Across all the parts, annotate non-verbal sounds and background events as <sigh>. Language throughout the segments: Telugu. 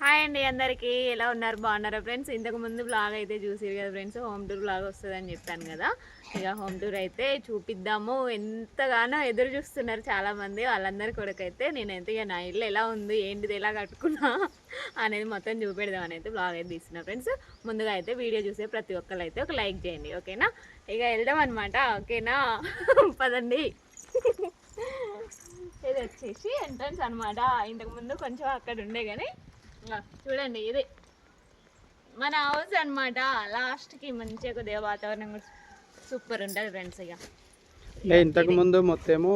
హాయ్ అండి అందరికీ. ఎలా ఉన్నారు? బాగున్నారా ఫ్రెండ్స్? ఇంతకు ముందు బ్లాగ్ అయితే చూసిరు కదా ఫ్రెండ్స్. హోమ్ టూర్ బ్లాగ్ వస్తుందని చెప్పాను కదా. ఇక హోమ్ టూర్ అయితే చూపిద్దాము. ఎంతగానో ఎదురు చూస్తున్నారు చాలామంది. వాళ్ళందరి కొరకైతే నేనైతే ఇక నా ఇల్లు ఎలా ఉంది? ఏంటిది? ఎలా కట్టుకున్నా? <laughs> అనేది మొత్తం చూపెడదామని అయితే బ్లాగ్ అయితే తీస్తున్నా ఫ్రెండ్స్. ముందుగా అయితే వీడియో చూసే ప్రతి ఒక్కరు అయితే ఒక లైక్ చేయండి. ఓకేనా? ఇక వెళ్దాం అనమాట ఓకేనా? <laughs> పదండి. <laughs> ఇది వచ్చేసి ఎంట్రన్స్ అనమాట ఇంతకుముందు కొంచెం అక్కడ ఉండే కానీ చూడండి ఇది మన హౌస్ అనమాట లాస్ట్కి మంచిగా కొద్దిగా వాతావరణం కూడా సూపర్ ఉంటుంది ఫ్రెండ్స్ ఇక ఇంతకు ముందు మొత్తేమో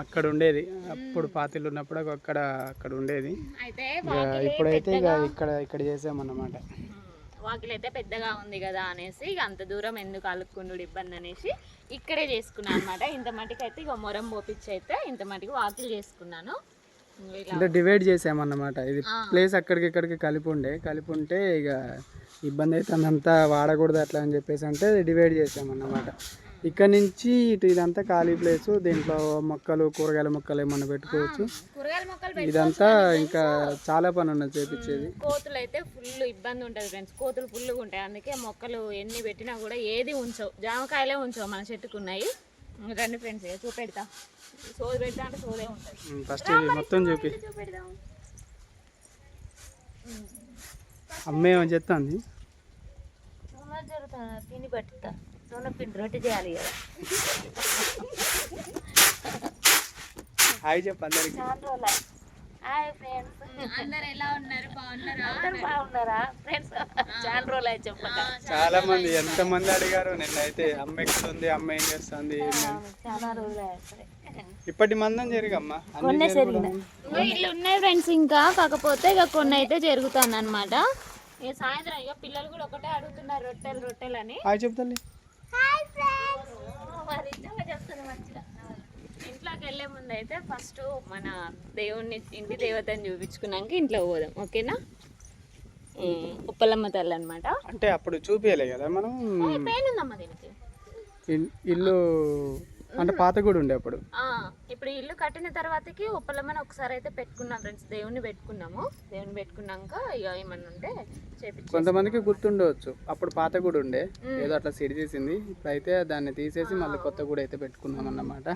అక్కడ ఉండేది. అప్పుడు పాతిళ్ళు ఉన్నప్పుడు అక్కడ అక్కడ ఉండేది. అయితే ఇక వాకిలి ఇప్పుడైతే ఇక ఇక్కడ ఇక్కడ చేసామన్నమాట. వాకిలి అయితే పెద్దగా ఉంది కదా అనేసి ఇక అంత దూరం ఎందుకు అలుక్కుండు ఇబ్బంది అనేసి ఇక్కడే చేసుకున్నాను అనమాట ఇంత మటుకు అయితే ఇక మొరం పోపిచ్చి అయితే ఇంత మటుకు వాకిలి చేసుకున్నాను. అంటే డివైడ్ చేసామన్నమాట. ఇది. ప్లేస్ అక్కడికి ఇక్కడికి కలిపి ఉండే. కలిపి ఉంటే ఇక ఇబ్బంది అయితే అంతా వాడకూడదు అట్లా అని చెప్పేసి అంటే డివైడ్ చేసామన్నమాట. ఇక్కడ నుంచి ఇటు ఇదంతా ఖాళీ ప్లేస్ దీంట్లో మొక్కలు కూరగాయల మొక్కలు ఏమన్నా పెట్టుకోవచ్చు. కూరగాయల మొక్కలు ఇదంతా ఇంకా చాలా పని ఉన్నది చేపించేది. కోతులు అయితే ఫుల్ ఇబ్బంది ఉంటుంది ఫ్రెండ్స్ కోతులు ఫుల్గా ఉంటాయి. అందుకే మొక్కలు ఎన్ని పెట్టినా కూడా ఏది ఉంచవు. జామకాయలే ఉంచవు మన చెట్టుకు ఉన్నాయి రండి ఫ్రెండ్స్ చూపెడతా. సోది పెడతా అంటే సోదే ఉంటుంది. ఫస్ట్ మొత్తం చూపి. చూపెడదాం. అమ్మేమో చెప్తాంది? జరుగుతా తిని పట్టుతా. పిండి రొట్టె చేయాలి కదా. హాయ్ చెప్పు అందరికి. హాయ్ ఫ్రెండ్స్ అందరు ఎలా ఉన్నారు? బాగున్నారా? అందరు బాగున్నారా? ఫ్రెండ్స్ చాలా రోజులు అయితే చెప్పక. చాలా మంది ఎంత మంది అడిగారు? నిన్నైతే అమ్మ ఎక్కుతుంది అమ్మ ఏం చేస్తుంది? చాలా రోజులు అయితే ఇప్పటి మందం జరిగమ్మా. అన్ని జరుగుతుంది. ఇల్లు ఉన్నాయి ఫ్రెండ్స్ ఇంకా. కాకపోతే ఇక కొన్ని అయితే జరుగుతుంది అనమాట ఇక సాయంత్రం ఇక పిల్లలు కూడా ఒకటే అడుగుతున్నారు రొట్టెలు రొట్టెలు అని. హాయ్ చెప్తాలి మరి చెప్తాను ఇంట్లోకి వెళ్ళే ముందు అయితే ఫస్ట్ మన దేవుణ్ణి ఇంటి దేవతని చూపించుకున్నాక ఇంట్లో పోదాం ఓకేనా? ఉప్పలమ్మ తల్లి అనమాట అంటే అప్పుడు చూపించలే కదా మనం? ఉందమ్మా దీనికి. ఇల్- ఇల్లు అంటే పాత కూడా ఉండే అప్పుడు. ఆ, ఇప్పుడు ఇల్లు కట్టిన తర్వాతకి ఉప్పలమ్మని ఒకసారి అయితే పెట్టుకున్నాం ఫ్రెండ్స్ దేవుణ్ణి పెట్టుకున్నాము. దేవుని పెట్టుకున్నాక ఇక ఏమన్నా ఉంటే చేపించి కొంతమందికి గుర్తుండవచ్చు అప్పుడు పాత కూడా ఉండే ఏదో అట్లా సిడి చేసింది. ఇప్పుడైతే దాన్ని తీసేసి మళ్ళీ కొత్త కూడా అయితే పెట్టుకున్నాం అన్నమాట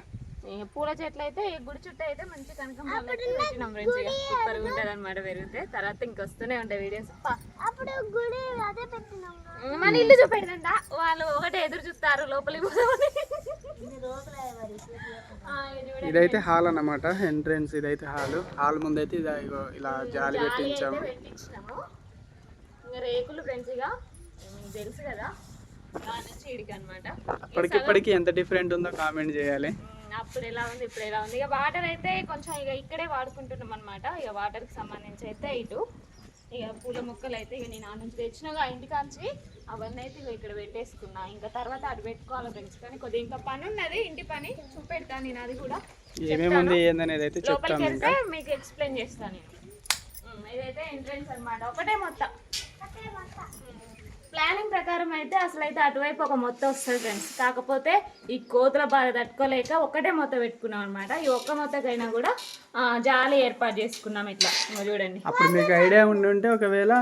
పూల చెట్లు అయితే ఈ గుడి చుట్టూ అయితే మంచి కనకం పెట్టినాం ఫ్రెండ్స్ సూపర్ ఉంటుంది అనమాట పెరిగితే. తర్వాత ఇంకొస్తూనే ఉంటాయి వీడియోస్. అప్పుడు గుడి అదే పెట్టినాం మన ఇల్లు చూపెడదంట వాళ్ళు ఒకటే ఎదురు చూస్తారు లోపలికి పోదామని. ఇదైతే హాల్ అన్నమాట ఎంట్రెన్స్ ఇదైతే హాల్. హాల్ ముందైతే ఇలా జాలి పెట్టించాము. రేకులు ఫ్రెండ్స్ ఇక. మీకు తెలుసు కదా? దాని నుంచి ఇడికి అనమాట అప్పటికి ఇప్పటికి ఎంత డిఫరెంట్ ఉందో కామెంట్ చేయాలి. అప్పుడు ఎలా ఉంది ఇప్పుడు ఎలా ఉంది. ఇక వాటర్ అయితే కొంచెం ఇక ఇక్కడే వాడుకుంటున్నాం అనమాట ఇక వాటర్కి సంబంధించి అయితే ఇటు. ఇక పూల మొక్కలు అయితే ఇక నేను ఆ నుంచి తెచ్చినగా ఇంటికాంచి అవన్నీ అయితే ఇక ఇక్కడ పెట్టేసుకున్నా. ఇంకా తర్వాత అటు పెట్టుకోవాలి ఫ్రెండ్స్ కానీ కొద్దిగా ఇంకా పని ఉన్నది ఇంటి పని చూపెడతాను నేను అది కూడా. ఏమేమి ఉంది ఏందనేది అయితే లోపలికి చెప్తాను వెళ్తే మీకు ఎక్స్ప్లెయిన్ చేస్తాను నేను. ఇదైతే ఎంట్రన్స్ అన్నమాట. ఒకటే మొత్తం. ప్లానింగ్ ప్రకారం అయితే అసలు అయితే అటువైపు ఒక మొత్తం వస్తుంది ఫ్రెండ్స్ కాకపోతే ఈ కోతుల బాధ తట్టుకోలేక ఒకటే మొత్త పెట్టుకున్నాం అనమాట ఈ ఒక్క మొత్తకైనా కూడా ఆ, జాలి ఏర్పాటు చేసుకున్నాం ఇట్లా. చూడండి. అప్పుడు మీకు ఐడియా ఉండి ఉంటే ఒకవేళ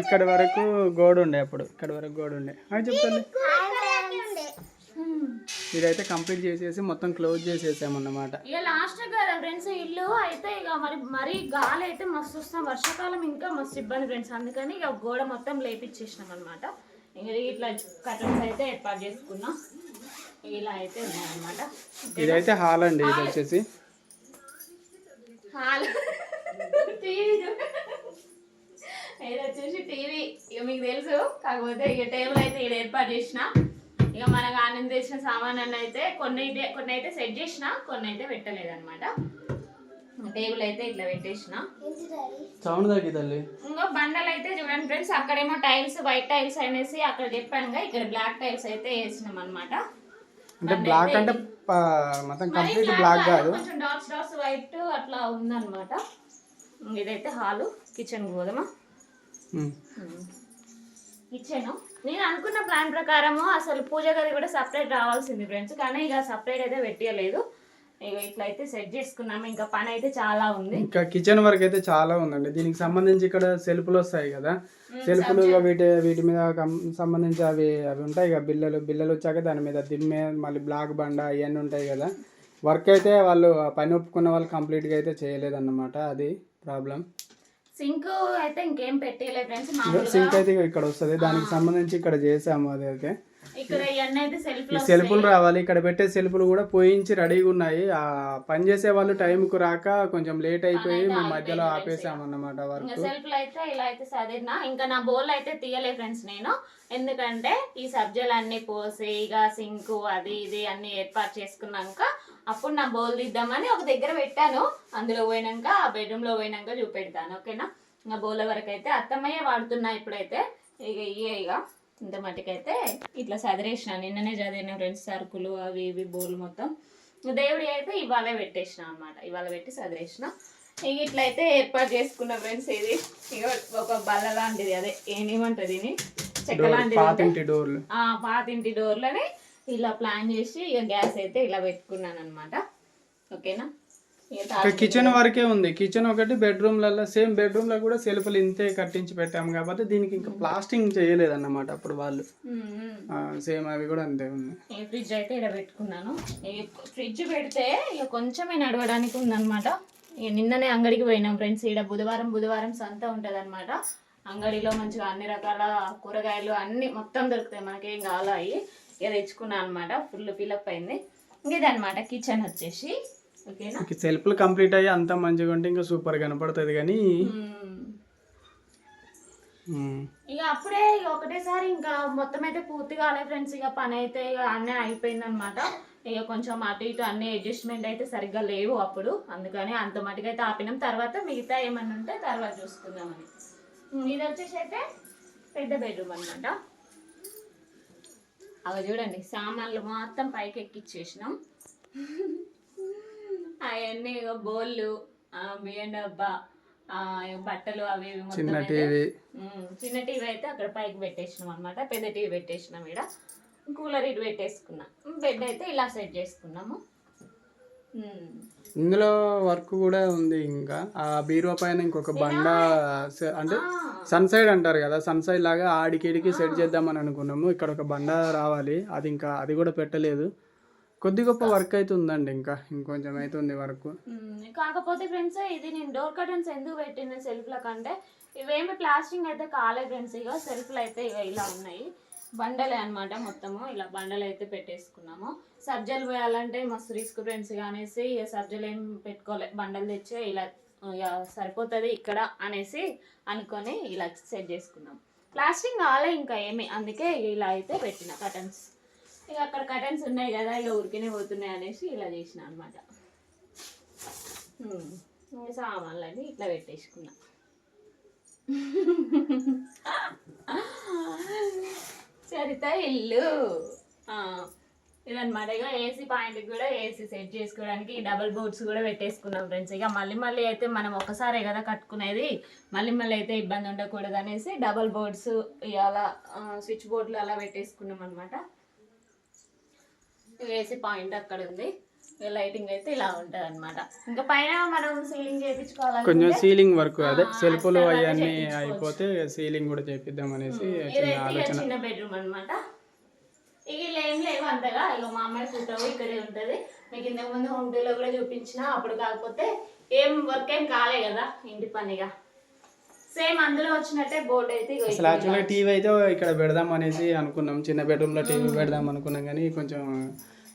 ఇక్కడ వరకు గోడ ఉండే అప్పుడు. ఇక్కడ వరకు గోడ ఉండే. చెప్తాను. ఇదైతే కంప్లీట్ చేసేసి మొత్తం క్లోజ్ చేసేసామన్నమాట. ఇక లాస్ట్ కదా ఫ్రెండ్స్ ఇల్లు అయితే ఇక మరి మరీ గాలి అయితే మస్తు వస్తాం. వర్షాకాలం ఇంకా మస్తు ఇబ్బంది ఫ్రెండ్స్. అందుకని ఇక గోడ మొత్తం లేపిచ్చేసినాం అనమాట ఇక ఇట్లా కటన్స్ అయితే ఏర్పాటు చేసుకున్నాం. ఇలా అయితే ఉన్నాయన్నమాట. ఇదైతే హాల్ అండి ఇది వచ్చేసి. హాల్. టీవీ ఇది వచ్చేసి టీవీ. ఇక మీకు తెలుసు. కాకపోతే ఇక టేబుల్ అయితే ఇక్కడ ఏర్పాటు చేసిన. ఇక మనకు ఆనంద్ చేసిన సామాన్ అన్న అయితే కొన్ని అయితే కొన్ని అయితే సెట్ చేసిన కొన్ని అయితే పెట్టలేదన్నమాట. టేబుల్ అయితే ఇట్లా పెట్టేసిన. సౌండ్ తగ్గి తల్లి. ఇంకో బండలు అయితే చూడండి ఫ్రెండ్స్ అక్కడేమో టైల్స్ వైట్ టైల్స్ అనేసి అక్కడ చెప్పాను ఇక్కడ బ్లాక్ టైల్స్ అయితే వేసినాం అనమాట అంటే బ్లాక్ అంటే మొత్తం కంప్లీట్ బ్లాక్ కాదు. కొంచెం డాట్స్ డాట్స్ వైట్ అట్లా ఉందన్నమాట. ఇదైతే హాలు కిచెన్ గోధుమ. ఇచ్చాను. నేను అనుకున్న ప్లాన్ ప్రకారము అసలు పూజ గది కూడా సపరేట్ రావాల్సింది ఫ్రెండ్స్. కానీ ఇక సపరేట్ అయితే పెట్టలేదు ఇక ఇట్లయితే సెట్ చేసుకున్నాము. ఇంకా పని అయితే చాలా ఉంది. ఇంకా కిచెన్ వర్క్ అయితే చాలా ఉందండి. దీనికి సంబంధించి ఇక్కడ సెల్ఫ్లు వస్తాయి కదా. సెల్ఫ్లు వీటి వీటి మీద సంబంధించి అవి అవి ఉంటాయి కదా. బిల్లలు బిల్లలు వచ్చాక దాని మీద దిమ్మె మళ్ళీ బ్లాక్ బండ ఇవన్నీ ఉంటాయి కదా. వర్క్ అయితే వాళ్ళు పని ఒప్పుకున్న వాళ్ళు కంప్లీట్గా అయితే చేయలేదన్నమాట. అది ప్రాబ్లం. సింక్ అయితే ఇంకేం పెట్టలేదు ఫ్రెండ్స్ సింక్ అయితే ఇక్కడ వస్తుంది. దానికి సంబంధించి ఇక్కడ చేసాము అది ఈ సెల్ఫ్లు రావాలి. ఇక్కడ పెట్టే సెల్ఫ్లు కూడా పోయించి రెడీగా ఉన్నాయి. ఆ పని చేసే వాళ్ళు టైంకు రాక కొంచెం లేట్ అయిపోయి మేము మధ్యలో ఆపేసామన్నమాట వర్క్ ఇంకా. సెల్ఫ్ అయితే ఇలా అయితే చదివినా ఇంకా నా బౌల్ అయితే తీయలే ఫ్రెండ్స్ నేను. ఎందుకంటే ఈ సబ్జెక్ట్ అన్ని పోసి ఇక సింక్ అది ఇది అన్ని ఏర్పాటు చేసుకున్నాక అప్పుడు నా బౌల్ తీద్దామని ఒక దగ్గర పెట్టాను. అందులో పోయినాక ఆ బెడ్రూమ్లో పోయినాక చూపెడతాను. ఓకేనా? ఇంకా బౌల్ వరకు అయితే అత్తమ్మయ్య వాడుతున్నా ఇప్పుడైతే. ఇక ఇయే ఇక. ఇంత మటుకైతే ఇట్లా చదిరేసిన నిన్ననే చదివిన ఫ్రెండ్స్ సరుకులు అవి ఇవి బౌల్ మొత్తం. దేవుడి అయితే ఇవాళ పెట్టేసిన అన్నమాట. ఇవాళ పెట్టి చదిరేసిన ఇక ఇట్లయితే ఏర్పాటు చేసుకున్న ఫ్రెండ్స్ ఇది ఇక ఒక బల్ల లాంటిది అదే. ఏమేమంటది దీన్ని? చెక్క లాంటిది పాతింటి డోర్లని ఇలా ప్లాన్ చేసి ఇక గ్యాస్ అయితే ఇలా పెట్టుకున్నాను అనమాట ఓకేనా? ఇక కిచెన్ వరకే ఉంది. కిచెన్ ఒకటి బెడ్రూమ్లలో సేమ్ బెడ్రూమ్లో కూడా సెల్ఫ్లు ఇంతే కట్టించి పెట్టాము కాబట్టి దీనికి ఇంకా ప్లాస్టింగ్ చేయలేదన్నమాట అప్పుడు వాళ్ళు. ఉమ్, ఉమ్. సేమ్ అవి కూడా అంతే ఈ ఫ్రిడ్జ్ అయితే ఇక్కడ పెట్టుకున్నాను. ఫ్రిడ్జ్ పెడితే ఇక కొంచెమే నడవడానికి ఉందన్నమాట. ఇక నిన్ననే అంగడికి పోయినాం ఫ్రెండ్స్ ఇక్కడ బుధవారం బుధవారం సంత ఉంటుంది అనమాట అంగడిలో మంచిగా అన్ని రకాల కూరగాయలు అన్ని మొత్తం దొరుకుతాయి. మనకేం కావాలో? ఇక తెచ్చుకున్నాను అనమాట ఫుల్ ఫిలప్ అయింది. ఇదన్నమాట కిచెన్ వచ్చేసి. ఓకేనా? సెల్ఫ్లు కంప్లీట్ అయ్యి అంత మంచిగా ఉంటే ఇంకా సూపర్ కనపడుతుంది కానీ ఇక అప్పుడే ఒకటేసారి ఇంకా మొత్తం అయితే పూర్తి కాలే ఫ్రెండ్స్ ఇక పని అయితే ఇక అన్నీ అయిపోయింది అనమాట ఇక కొంచెం అటు ఇటు అన్ని అడ్జస్ట్మెంట్ అయితే సరిగ్గా లేవు అప్పుడు. అందుకని అంత మటుకు అయితే ఆపినాం. తర్వాత మిగతా ఏమన్నా ఉంటే తర్వాత చూసుకుందామని ఇది వచ్చేసి అయితే పెద్ద బెడ్రూమ్ అనమాట అవి చూడండి సామాన్లు మొత్తం పైకి ఎక్కిచ్చేసినాం. అవన్నీ బోళ్ళు ఆ, బియ్యం డబ్బా ఆ, బట్టలు అవి చిన్న టీవీ. చిన్న టీవీ అయితే అక్కడ పైకి పెట్టేసినాం అనమాట పెద్ద టీవీ పెట్టేసినాం ఇక్కడ కూలర్ ఇటు పెట్టేసుకున్నాం. బెడ్ అయితే ఇలా సెట్ చేసుకున్నాము. ఇందులో వర్క్ కూడా ఉంది ఇంకా. ఆ బీరువా పైన ఇంకొక బండ అంటే సన్ సైడ్ అంటారు కదా సన్ సైడ్ లాగా ఆడికిడికి సెట్ చేద్దామని అనుకున్నాము. ఇక్కడ ఒక బండ రావాలి. అది ఇంకా అది కూడా పెట్టలేదు. కొద్ది గొప్ప వర్క్ అయితే ఉందండి ఇంకా ఇంకొంచెం అయితే ఉంది వర్క్ కాకపోతే ఫ్రెండ్స్ ఇది నేను డోర్ కర్టన్స్ ఎందుకు పెట్టిన సెల్ఫ్ల కంటే ఇవేమి ప్లాస్టింగ్ అయితే కాలే ఫ్రెండ్స్ ఇక సెల్ఫ్లు అయితే ఇక ఇలా ఉన్నాయి. బండలే అన్నమాట మొత్తము ఇలా బండలు అయితే పెట్టేసుకున్నాము. సబ్జలు పోయాలంటే మస్తు రిస్క్ ఫ్రెండ్స్ అనేసి ఇక సబ్జలు ఏం పెట్టుకోలే బండలు తెచ్చి ఇలా ఇక సరిపోతుంది ఇక్కడ అనేసి అనుకొని ఇలా సెట్ చేసుకున్నాం. ప్లాస్టింగ్ కాలే ఇంకా ఏమి అందుకే ఇలా అయితే పెట్టిన కటన్స్ ఇక అక్కడ కటన్స్ ఉన్నాయి కదా ఇక ఉరికినే పోతున్నాయి అనేసి ఇలా చేసిన అనమాట సామాన్లన్నీ ఇట్లా పెట్టేసుకున్నా. సరిత ఇల్లు. ఇదన్నమాట. ఇక ఏసీ పాయింట్కి కూడా ఏసీ సెట్ చేసుకోవడానికి డబల్ బోర్డ్స్ కూడా పెట్టేసుకున్నాం ఫ్రెండ్స్ ఇక మళ్ళీ మళ్ళీ అయితే మనం ఒకసారే కదా కట్టుకునేది. మళ్ళీ మళ్ళీ అయితే ఇబ్బంది ఉండకూడదు అనేసి డబల్ బోర్డ్స్ ఇలా స్విచ్ బోర్డులు అలా పెట్టేసుకున్నాం అనమాట ఏసీ పాయింట్ అక్కడ ఉంది. లైటింగ్ అయితే ఇలా ఉంటది అనమాట ఇంకా పైన మనం సీలింగ్ చేయించుకోవాలంటే కొంచెం సీలింగ్ వర్క్ అదే సెల్ఫ్లు అవన్నీ అయిపోతే సీలింగ్ కూడా చేపిద్దాం అనేసి చిన్న బెడ్రూమ్ అనమాట ఇక ఏం లేవు అంతగా. ఇక మా అమ్మాయి ఫోటో ఇక్కడే ఉంటది. మీకు ఇంతకు ముందు హోమ్ టూర్లో కూడా చూపించిన అప్పుడు కాకపోతే ఏం వర్క్ ఏం కాలే కదా ఇంటి పనిగా సేమ్ అందులో వచ్చినట్టే బోర్డు అయితే అసలు యాక్చువల్గా టీవీ అయితే ఇక్కడ పెడదాం అనేసి అనుకున్నాం. చిన్న బెడ్రూమ్లో టీవీ పెడదాం అనుకున్నాం కానీ కొంచెం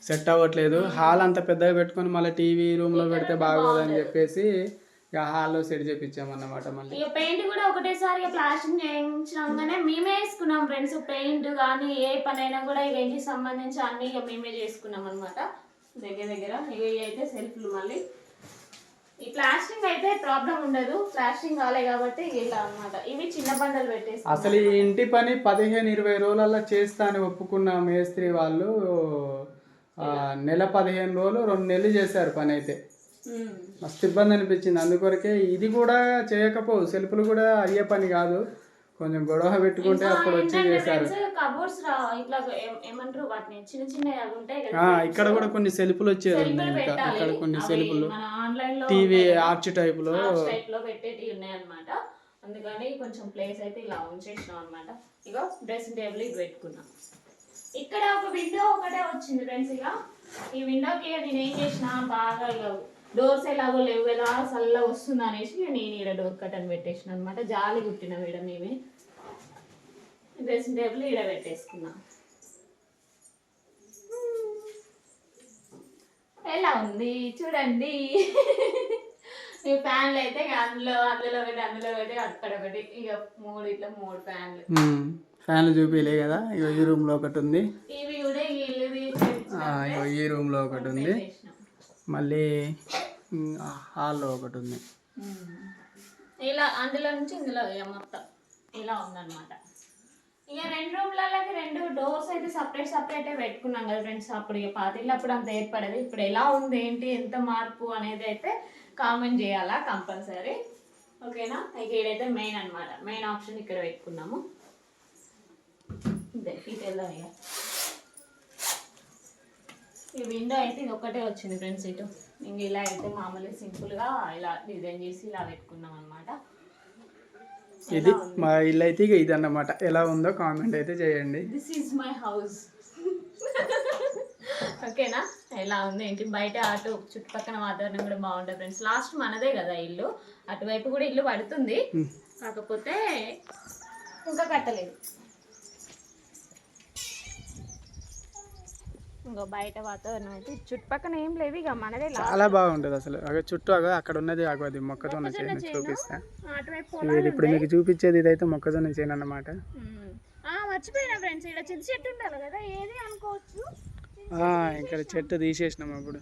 సెట్ అవ్వట్లేదు. హాల్ అంత పెద్దగా పెట్టుకొని మళ్ళీ టీవీ రూమ్లో పెడితే బాగోదని చెప్పేసి ఇక హాల్లో సెట్ చేపించామన్నమాట మళ్ళీ. ఇక పెయింట్ కూడా ఒకటేసారి ప్లాస్టింగ్ చేయించినాగానే మేమే వేసుకున్నాం ఫ్రెండ్స్ పెయింట్ కానీ ఏ పని అయినా కూడా ఇక ఇంటికి సంబంధించి అన్ని ఇక మేమే చేసుకున్నాం అనమాట దగ్గర దగ్గర ఇవి అయితే సెల్ఫ్లు మళ్ళీ. ఈ ప్లాస్టింగ్ అయితే ప్రాబ్లం ఉండదు. ప్లాస్టింగ్ కాలే కాబట్టి ఇలా అన్నమాట. ఇవి చిన్న బండలు పెట్టేసి అసలు ఈ ఇంటి పని పదిహేను ఇరవై రోజులలో చేస్తా అని ఒప్పుకున్న మేస్త్రి వాళ్ళు ఆ, నెల పదిహేను రోజులు రెండు నెలలు చేశారు పని అయితే. మస్తు ఇబ్బంది అనిపించింది. అందుకొరకే ఇది కూడా చేయకపోవు సెల్ఫ్లు కూడా అయ్యే పని కాదు. కొంచెం గొడవ పెట్టుకుంటే అప్పుడు వచ్చి చేశారు. ఇక్కడ కూడా కొన్ని సెల్ఫులు వచ్చేది ఇంకా. ఇక్కడ కొన్ని సెల్ఫులు టీవీ. ఆర్చ్ టైప్లో పెట్టేటి ఉన్నాయి అనమాట అందుకని కొంచెం ప్లేస్ అయితే ఇలా ఉంచేసినాం అనమాట ఇక డ్రెస్సింగ్ టేబుల్ ఇది పెట్టుకున్నాం. ఇక్కడ ఒక విండో ఒకటే వచ్చింది ఫ్రెండ్స్ ఇక ఈ విండోకి నేను ఏం చేసిన బాగా డోర్స్ ఎలాగో లేవు కదా చల్లగా వస్తుంది అనేసి నేను ఇక్కడ డోర్ కట్టని పెట్టేసిన అనమాట జాలి కుట్టిన వీడ మేమే. డ్రెస్సింగ్ టేబుల్ ఈడ పెట్టేసుకున్నాం. ఎలా ఉంది? చూడండి. ఈ ఫ్యాన్లు అయితే అందులో అందులో ఒకటి అందులో ఒకటి అక్కడ ఒకటి. ఇక మూడు ఇట్లా మూడు ఫ్యాన్లు. ఫ్యాన్లు చూపిలే కదా? ఇగో ఈ రూమ్లో ఒకటి ఉంది. టీవీ కూడా ఈ ఇల్లు ఆ, ఇగో ఈ రూమ్లో ఒకటి ఉంది. మళ్ళీ హాల్లో ఒకటి ఉంది. ఇలా అందులో నుంచి ఇందులో మొత్తం ఇలా ఉందన్నమాట. ఇక రెండు రూమ్లకి రెండు డోర్స్ అయితే సపరేట్ సపరేట్ పెట్టుకున్నాం కదా ఫ్రెండ్స్ అప్పుడు ఇక పాతిళ్ళు అప్పుడు అంత ఏర్పడదు. ఇప్పుడు ఎలా ఉంది ఏంటి ఎంత మార్పు అనేది అయితే కామెంట్ చేయాలా కంపల్సరీ ఓకేనా ఇక ఇదైతే మెయిన్ అన్నమాట. మెయిన్ ఆప్షన్ ఇక్కడ పెట్టుకున్నాము. ఇదే ఇటు వెళ్దాం ఇక. ఈ విండో అయితే ఇది ఒకటే వచ్చింది ఫ్రెండ్స్ ఇటు. ఇంక ఇలా అయితే మామూలుగా సింపుల్గా ఇలా డిజైన్ చేసి ఇలా పెట్టుకున్నాం అనమాట ఇది మా ఇల్లు అయితే ఇక ఇది అన్నమాట ఎలా ఉందో కామెంట్ అయితే చేయండి. దిస్ ఈజ్ మై హౌస్ ఓకేనా? ఎలా ఉంది? ఏంటి? బయట అటు చుట్టుపక్కల వాతావరణం కూడా బాగుంటుంది ఫ్రెండ్స్ లాస్ట్ మనదే కదా ఇల్లు. అటువైపు కూడా ఇల్లు పడుతుంది. కాకపోతే ఇంకా కట్టలేదు. ఇంకో బయట వాతావరణం అయితే చుట్టుపక్కల ఏం లేవు ఇక మనదే చాలా బాగుంటుంది అసలు. అక్కడ చుట్టూ అగో అక్కడ ఉన్నది అగో అది మొక్కజొన్న చేను చూపిస్తా. ఇది ఇప్పుడు మీకు చూపించేది ఇదైతే మొక్కజొన్న చేను అన్నమాట. మర్చిపోయినా ఫ్రెండ్స్. ఇక్కడ చింత చెట్టు ఉండాలి కదా ఏది అనుకోవచ్చు. ఆ, ఇక్కడ చెట్టు తీసేసినాం అప్పుడు.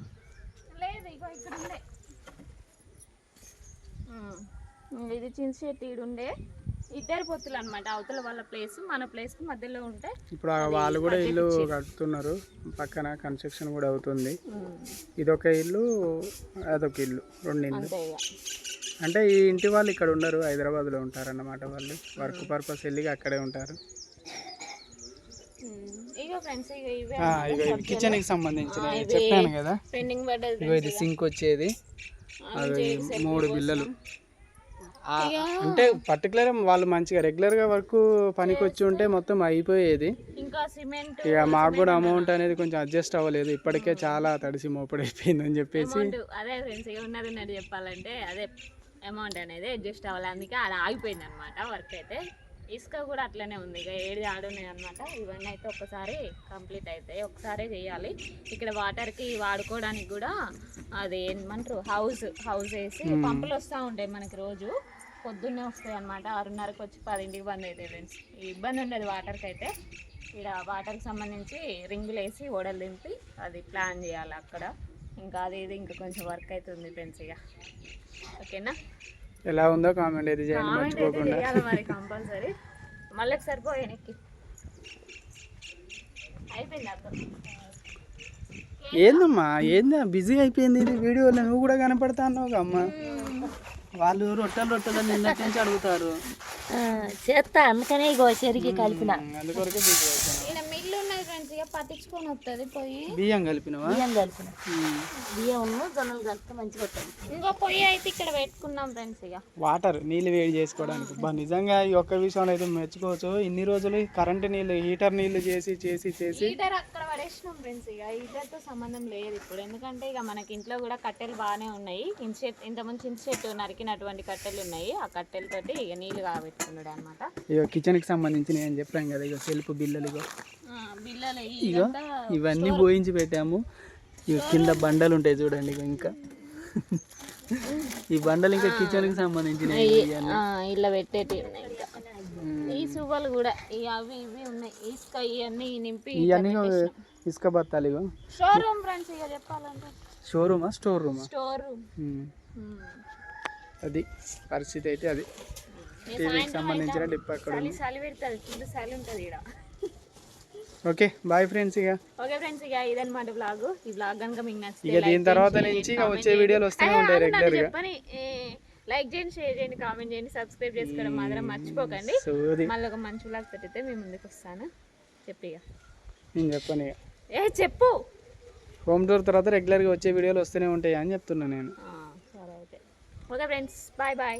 లేదు ఇగో ఇక్కడ ఉండే. ఇది చింత చెట్టు ఈడు ఉండే ఇద్దరు పొత్తులు అనమాట అవతల వాళ్ళ ప్లేస్ మన ప్లేస్ మధ్యలో ఉంటే ఇప్పుడు వాళ్ళు కూడా ఇల్లు కడుతున్నారు. పక్కన కన్స్ట్రక్షన్ కూడా అవుతుంది. ఇదొక ఇల్లు అదొక ఇల్లు రెండు ఇల్లు. అంటే ఈ ఇంటి వాళ్ళు ఇక్కడ ఉండరు హైదరాబాద్లో ఉంటారు అన్నమాట వాళ్ళు. వర్క్ పర్పస్ వెళ్ళి అక్కడే ఉంటారు. ఇవి కిచెన్కి సంబంధించిన చెప్పాను కదా. పెండింగ్ ఇది సింక్ వచ్చేది. అవి మూడు బిల్లలు. అంటే పర్టికులర్ వాళ్ళు మంచిగా రెగ్యులర్గా వర్క్ పనికి వచ్చి ఉంటే మొత్తం అయిపోయేది. ఇంకా సిమెంట్ ఇక మాకు కూడా అమౌంట్ అనేది కొంచెం అడ్జస్ట్ అవ్వలేదు. ఇప్పటికే చాలా తడిసి మోపడైపోయింది అని చెప్పేసి అదే ఫ్రెండ్స్ ఉన్నది ఉన్నది చెప్పాలంటే అదే అమౌంట్ అనేది అడ్జస్ట్ అవ్వాలి. అందుకే అది ఆగిపోయింది అనమాట వర్క్ అయితే. ఇసుక కూడా అట్లనే ఉంది. ఇక ఏడు ఆడున్నాయి అనమాట ఇవన్నీ అయితే ఒకసారి కంప్లీట్ అవుతాయి ఒకసారి చేయాలి. ఇక్కడ వాటర్కి వాడుకోవడానికి కూడా అది ఏమంటారు? హౌస్ హౌస్ వేసి పంపులు వస్తూ ఉంటాయి మనకి రోజు. పొద్దున్నే వస్తాయి అనమాట ఆరున్నరకు వచ్చి పదింటికి బంద్ అవుతాయి ఫ్రెండ్స్ ఇబ్బంది ఉండదు వాటర్కి అయితే ఇక్కడ వాటర్కి సంబంధించి రింగులు వేసి ఓడలు దింపి అది ప్లాన్ చేయాలి అక్కడ. ఇంకా అది ఇది ఇంకా కొంచెం వర్క్ అవుతుంది ఫ్రెండ్స్ ఇక ఓకేనా? ఎలా ఉందో కామెంట్ అయితే చేయండి మర్చిపోకుండా. చేయాలి మరి కంపల్సరీ. మళ్ళీ వెనక్కి. అయిపోయింది అక్కడ ఏందమ్మా? ఏందా? బిజీ అయిపోయింది ఇది వీడియోలో. నువ్వు కూడా కనపడతా అన్నావు అమ్మ వాళ్ళు రొట్టెలు రొట్టెలు నిన్నటి నుంచి అడుగుతారు. చేస్తా అందుకనే ఇగో చెరికి కలిపిన. ఇక పట్టించుకొని వస్తుంది పోయి బియ్యం కలిపినవా? బియ్యం కలిపిన. బియ్యం జొన్నలు కలిపితే మంచిగా వస్తుంది ఇంకో పొయ్యి అయితే ఇక్కడ పెట్టుకున్నాం ఫ్రెండ్స్ ఇక వాటర్ నీళ్ళు వేడి చేసుకోవడానికి. బా నిజంగా ఈ ఒక్క విషయంలో అయితే మెచ్చుకోవచ్చు. ఇన్ని రోజులు కరెంట్ నీళ్ళు హీటర్ నీళ్ళు చేసి చేసి చేసి. హీటర్ అక్కడ పడేసినాం ఫ్రెండ్స్ ఇక హీటర్తో సంబంధం లేదు ఇప్పుడు. ఎందుకంటే ఇక మనకి ఇంట్లో కూడా కట్టెలు బాగానే ఉన్నాయి. ఇంత చెట్టు ఇంతకుముందు చెట్టు నరికినటువంటి కట్టెలు ఉన్నాయి. ఆ కట్టెలతోటి ఇక నీళ్ళు కాబెట్టుకున్నాడు అనమాట ఇక కిచెన్కి సంబంధించి నేను చెప్పాను కదా ఇక సెల్ఫ్ బిల్లలు ఇగో. ఇగో ఇవన్నీ పోయించి పెట్టాము. ఇక కింద బండలు ఉంటాయి చూడండి ఇంకా. ఈ బండలు ఇంకా కిచెన్కి సంబంధించినవి ఇవన్నీ. ఇలా పెట్టేటి ఇంకా. ఈ సువ్వలు కూడా అవి ఇవి ఉన్నాయి. ఇసుక ఇవన్నీ నింపి ఇవన్నీ ఇసుక బత్తాలు ఇగో. షోరూమ్ ఫ్రెండ్స్ ఇక చెప్పాలంటే. షోరూమా? స్టోర్ రూమా స్టోర్ రూమ్ అది పరిస్థితి అయితే అది. టీవీకి సంబంధించిన డిప్ అక్కడ చలి చలి పెడుతుంది. ఫుల్ చలి ఉంటుంది ఇక్కడ ఓకే బాయ్ ఫ్రెండ్స్ ఇక. ఓకే ఫ్రెండ్స్ ఇక ఇదన్నమాట బ్లాగ్ ఈ బ్లాగ్ కనుక మీకు నచ్చితే ఇక దీని తర్వాత నుంచి ఇక వచ్చే వీడియోలు వస్తూనే ఉంటాయి రెగ్యులర్గా. చెప్పని లైక్ చేయండి షేర్ చేయండి కామెంట్ చేయండి సబ్స్క్రైబ్ చేసుకోవడం మాత్రం మర్చిపోకండి. మళ్ళీ ఒక మంచి బ్లాగ్ అయితే మీ ముందుకు వస్తాను. చెప్పిగా నేను చెప్పను ఇక. ఏ చెప్పు. హోమ్ టూర్ తర్వాత రెగ్యులర్గా వచ్చే వీడియోలు వస్తూనే ఉంటాయి అని చెప్తున్నా నేను. ఆ, సరే అయితే. Okay friends bye bye